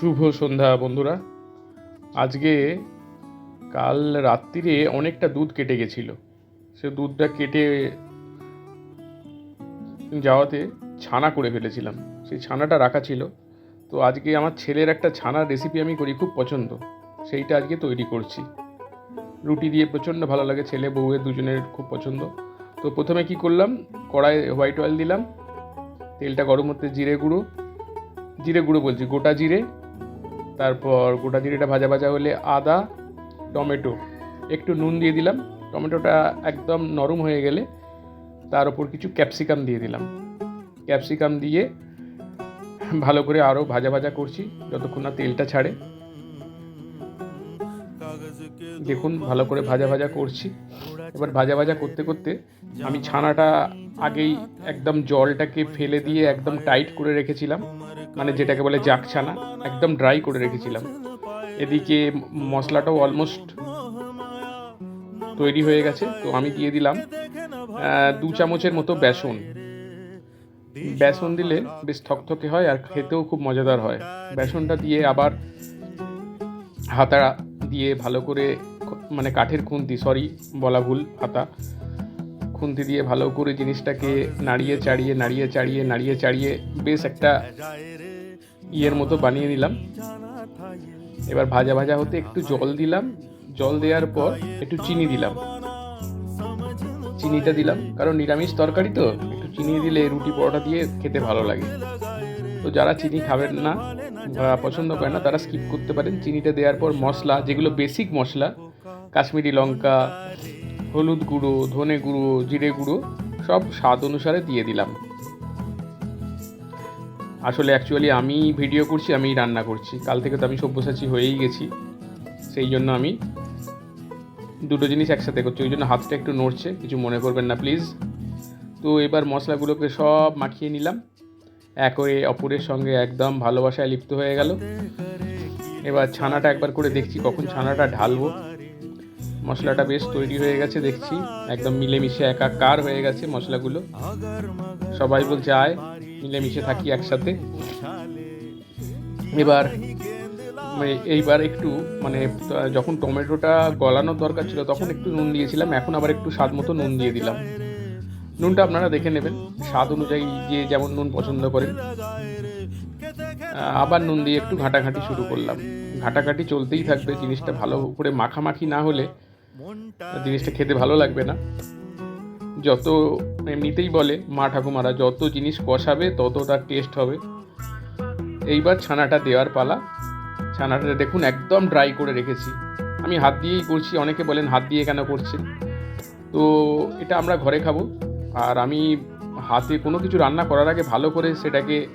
শুভ সন্ধ্যা, বন্ধুরা। আজকে কাল রাত্রিরে অনেকটা দুধ কেটে গেছিল। সে দুধটা কেটে যাওয়াতে ছানা করে ফেলেছিলাম। সেই ছানাটা রাখা ছিল। তো আজকে আমার ছেলের একটা ছানার রেসিপি আমি করি খুব পছন্দ। সেইটা আজকে তৈরি করছি। রুটি দিয়ে প্রচণ্ড ভালো লাগে। ছেলে, বউয়ের দুজনের খুব পছন্দ। তো প্রথমে কি করলাম? কড়াই হোয়াইট অয়েল দিলাম। তেলটা গরম হতে জিরে গুঁড়ো। জিরে গুঁড়ো বলছি, গোটা জিরে। তারপর গোটা জিরেটা ভাজা ভাজা হলে আদা, টমেটো, একটু নুন দিয়ে দিলাম। টমেটোটা একদম নরম হয়ে গেলে তার ওপর কিছু ক্যাপসিকাম দিয়ে দিলাম। ক্যাপসিকাম দিয়ে ভালো করে আরও ভাজা ভাজা করছি, যতক্ষণ না তেলটা ছাড়ে। দেখুন, ভালো করে ভাজা ভাজা করছি। এবার ভাজা ভাজা করতে করতে আমি ছানাটা আগেই একদম জলটাকে ফেলে দিয়ে একদম টাইট করে রেখেছিলাম। মানে যেটাকে বলে জাক ছানা একদম ড্রাই করে রেখেছিলাম। এদিকে মশলাটাও অলমোস্ট তৈরি হয়ে গেছে, তো আমি দিয়ে দিলাম দু চামচের মতো বেসন। বেসন দিলে বেশ থকথকে হয় আর খেতেও খুব মজাদার হয়। বেসনটা দিয়ে আবার হাতা দিয়ে ভালো করে মানে কাঠের খুন্তি সরি বলা ভুল, হাতা। খুন্তি দিয়ে ভালো করে জিনিসটাকে নাড়িয়ে চাড়িয়ে নাড়িয়ে চাড়িয়ে নাড়িয়ে চাড়িয়ে বেশ একটা ইয়ের মতো বানিয়ে নিলাম এবার ভাজা ভাজা হতে একটু জল দিলাম। জল দেওয়ার পর একটু চিনি দিলাম। চিনিটা দিলাম, কারণ নিরামিষ তরকারি তো, একটু চিনি দিলে রুটি পরোটা দিয়ে খেতে ভালো লাগে। তো যারা চিনি খাবেন না বা পছন্দ করে না, তারা স্কিপ করতে পারেন। চিনিটা দেওয়ার পর মশলা, যেগুলো বেসিক মশলা, কাশ্মীরি লঙ্কা হলুদ গুঁড়ো, ধনে গুঁড়ো, জিরে গুঁড়ো সব স্বাদ অনুসারে দিয়ে দিলাম। আসলে অ্যাকচুয়ালি আমি ভিডিও করছি, আমি রান্না করছি। কাল থেকে তো আমি সব্যসাচী হয়েই গেছি। সেই জন্য আমি দুটো জিনিস একসাথে করছি। ওই জন্য হাতটা একটু নড়ছে, কিছু মনে করবেন না প্লিজ তো এবার মশলাগুলোকে সব মাখিয়ে নিলাম। একরে অপরের সঙ্গে একদম ভালোবাসায় লিপ্ত হয়ে গেল। এবার ছানাটা একবার করে দেখছি, কখন ছানাটা ঢালবো। মশলাটা বেশ তৈরি হয়ে গেছে, দেখছি। একদম মিলেমিশে একাকার হয়ে গেছে মশলাগুলো। সবাই বলছে, আয়, মিলেমিশে থাকি একসাথে। এবার মানে এইবার একটু মানে যখন টমেটোটা গলানোর দরকার ছিল, তখন একটু নুন দিয়েছিলাম। এখন আবার একটু স্বাদ মতো নুন দিয়ে দিলাম। নুনটা আপনারা দেখে নেবেন। স্বাদ অনুযায়ী যে যেমন নুন পছন্দ করেন। আবার নুন দিয়ে একটু ঘাঁটাঘাঁটি শুরু করলাম। ঘাঁটাঘাঁটি চলতেই থাকবে। জিনিসটা ভালো করে মাখামাখি না হলে জিনিসটা খেতে ভালো লাগবে না। যত এমনিতেই বলে মা ঠাকুমারা যত জিনিস কষাবে তত তার টেস্ট হবে। এইবার ছানাটা দেওয়ার পালা। ছানাটা দেখুন একদম ড্রাই করে রেখেছি। আমি হাত দিয়েই করছি অনেকে বলেন হাত দিয়ে কেন করছেন তো এটা আমরা ঘরে খাব। আর আমি হাতে কোনো কিছু রান্না করার আগে ভালো করে সেটাকে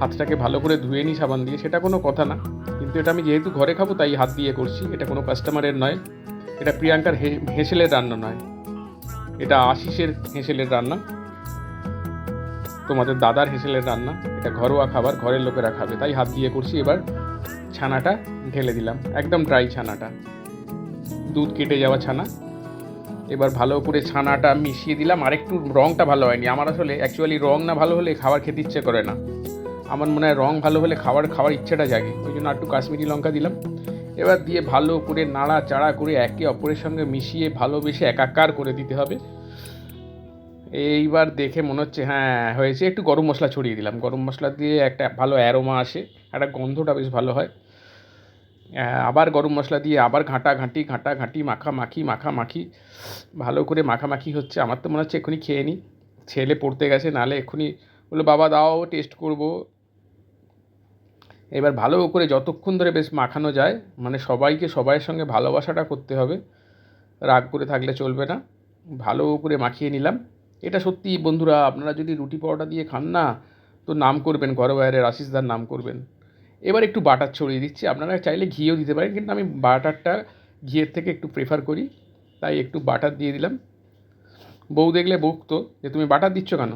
হাতটাকে ভালো করে ধুয়ে নিই সাবান দিয়ে। সেটা কোনো কথা না। কিন্তু এটা আমি যেহেতু ঘরে খাব তাই হাত দিয়ে করছি। এটা কোনো কাস্টমারের নয়। এটা প্রিয়াঙ্কার হেঁসেলের রান্না নয়। এটা আশিসের হেঁসেলের রান্না। তোমাদের দাদার হেঁসেলের রান্না। এটা ঘরোয়া খাবার, ঘরের লোকেরা খাবে। তাই হাত দিয়ে করছি। এবার ছানাটা ঢেলে দিলাম। একদম ড্রাই ছানাটা। দুধ কেটে যাওয়া ছানা। এবার ভালো করে ছানাটা মিশিয়ে দিলাম। আর একটু রঙটা ভালো হয়নি। আমার আসলে অ্যাকচুয়ালি রং না ভালো হলে খাবার খেতে ইচ্ছে করে না। আমার মনে হয় রং ভালো হলে খাবার, খাওয়ার ইচ্ছেটা জাগে। ওই জন্য একটু কাশ্মীরি লঙ্কা দিলাম। এবার দিয়ে ভালো করে নাড়া চাড়া করে একে অপরের সঙ্গে মিশিয়ে ভালোবেসে একাকার করে দিতে হবে। এইবার দেখে মনে হচ্ছে হ্যাঁ হয়েছে। একটু গরম মশলা ছড়িয়ে দিলাম। গরম মশলা দিয়ে একটা ভালো অ্যারোমা আসে, একটা গন্ধটা বেশ ভালো হয়। আবার গরম মশলা দিয়ে আবার ঘাঁটা ঘাঁটি ঘাঁটা ঘাঁটি, মাখা মাখি মাখা মাখি। ভালো করে মাখামাখি হচ্ছে। আমার তো মনে হচ্ছে এক্ষুনি খেয়ে নিই। ছেলে পড়তে গেছে, নালে এক্ষুনি বলল, বাবা, দাও টেস্ট করব। এবার ভালো করে যতক্ষণ ধরে বেশ মাখানো যায় মানে সবাইকে সবাইয়ের সঙ্গে ভালোবাসাটা করতে হবে, রাগ করে থাকলে চলবে না, ভালো করে মাখিয়ে নিলাম। এটা সত্যি বন্ধুরা, আপনারা যদি রুটি পরোটা দিয়ে খান না, তো নাম করবেন ঘরে বাইরে আশিসদার নাম করবেন। এবার একটু বাটার ছড়িয়ে দিচ্ছি, আপনারা চাইলে ঘিও দিতে পারেন, কিন্তু আমি বাটারটা ঘিয়ের থেকে একটু প্রেফার করি, তাই একটু বাটার দিয়ে দিলাম। বউ দেখলে বকতো যে তুমি বাটার দিচ্ছ কেন?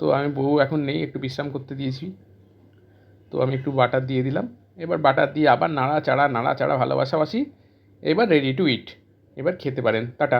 তো আমি বউ এখন নেই, একটু বিশ্রাম করতে দিয়েছি। তো আমি একটু বাটার দিয়ে দিলাম। এবার বাটার দিয়ে আবার নাড়া চাড়া নাড়া চাড়া ভালোবাসাবাসি এবার রেডি টু ইট এবার খেতে পারেন। টাটা।